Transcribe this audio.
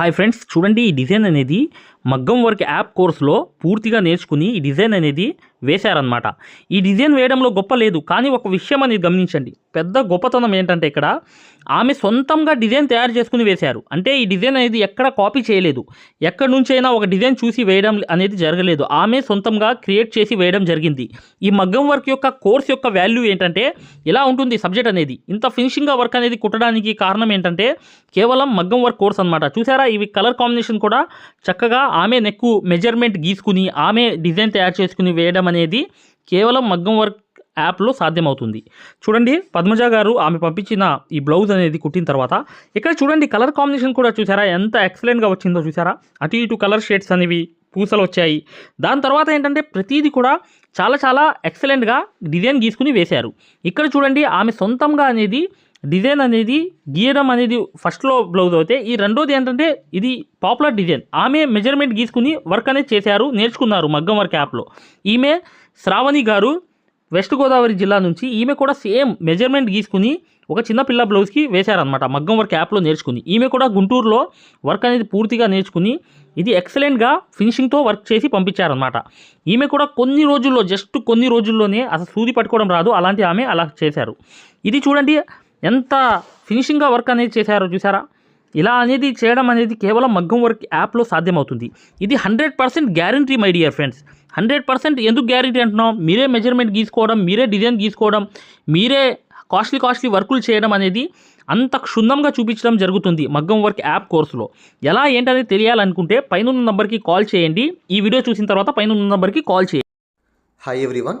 Hi friends చూడండి ఈ design అనేది మగ్గం వర్క్ యాప్ కోర్సులో పూర్తిగా నేర్చుకుని ఈ డిజైన్ అనేది వేశారనమాట ఈ డిజైన్ వేయడంలో గొప్ప లేదు కానీ ఒక విషయం అనేది గమనించండి. పెద్ద గొప్పతనం ఏంటంటే ఇక్కడ ఆమె సొంతంగా డిజైన్ తయారు చేసుకుని వేశారు. అంటే ఈ డిజైన్ అనేది ఎక్కడ కాపీ చేయలేదు. ఎక్కడి నుంచైనా ఒక డిజైన్ చూసి వేయడం అనేది జరగలేదు. ఆమె సొంతంగా క్రియేట్ చేసి వేయడం జరిగింది. ఈ మగ్గం వర్క్ యొక్క కోర్స్ యొక్క వాల్యూ ఏంటంటే ఇలా ఉంటుంది సబ్జెక్ట్ అనేది. ఇంత ఫినిషింగ్గా వర్క్ అనేది కుట్టడానికి కారణం ఏంటంటే కేవలం మగ్గం వర్క్ కోర్స్ అనమాట చూసారా? ఇవి కలర్ కాంబినేషన్ కూడా చక్కగా ఆమె నెక్కు మెజర్మెంట్ గీసుకుని ఆమె డిజైన్ తయారు చేసుకుని వేయడం అనేది కేవలం మగ్గం వర్క్ యాప్లో సాధ్యమవుతుంది. చూడండి పద్మజ గారు ఆమె పంపించిన ఈ బ్లౌజ్ అనేది కుట్టిన తర్వాత ఇక్కడ చూడండి కలర్ కాంబినేషన్ కూడా చూసారా? ఎంత ఎక్సలెంట్గా వచ్చిందో చూసారా? అటు ఇటు కలర్ షేడ్స్ అనేవి పూసలు వచ్చాయి. దాని తర్వాత ఏంటంటే ప్రతిదీ కూడా చాలా చాలా ఎక్సలెంట్గా డిజైన్ గీసుకుని వేశారు. ఇక్కడ చూడండి ఆమె సొంతంగా అనేది డిజైన్ అనేది గీయడం అనేది ఫస్ట్లో బ్లౌజ్ అయితే ఈ రెండోది ఏంటంటే ఇది పాపులర్ డిజైన్. ఆమె మెజర్మెంట్ గీసుకుని వర్క్ అనేది చేశారు నేర్చుకున్నారు మగ్గం వర్క్ యాప్లో. ఈమె శ్రావణి గారు వెస్ట్ గోదావరి జిల్లా నుంచి ఈమె కూడా సేమ్ మెజర్మెంట్ గీసుకుని ఒక చిన్న పిల్ల బ్లౌజ్కి వేశారనమాట మగ్గం వర్క్ యాప్లో నేర్చుకుని. ఈమె కూడా గుంటూరులో వర్క్ అనేది పూర్తిగా నేర్చుకుని ఇది ఎక్సలెంట్గా ఫినిషింగ్తో వర్క్ చేసి పంపించారనమాట ఈమె కూడా కొన్ని రోజుల్లో జస్ట్ కొన్ని రోజుల్లోనే అసలు సూది పట్టుకోవడం రాదు. అలాంటి ఆమె అలా చేశారు. ఇది చూడండి ఎంత ఫినిషింగ్గా వర్క్ అనేది చేశారో చూసారా? ఇలా అనేది చేయడం అనేది కేవలం మగ్గం వర్క్ యాప్లో సాధ్యమవుతుంది. ఇది hundred percent guarantee my dear friends. Hundred percent ఎందుకు గ్యారంటీ అంటున్నాం? మీరే మెజర్మెంట్ గీసుకోవడం మీరే డిజైన్ గీసుకోవడం మీరే కాస్ట్లీ కాస్ట్లీ వర్కులు చేయడం అనేది అంత క్షుణ్ణంగా చూపించడం జరుగుతుంది మగ్గం వర్క్ యాప్ కోర్సులో. ఎలా ఏంటనేది తెలియాలనుకుంటే పైన ఉన్న నంబర్కి కాల్ చేయండి. ఈ వీడియో చూసిన తర్వాత పైన ఉన్న నంబర్కి కాల్ చేయండి. Hi everyone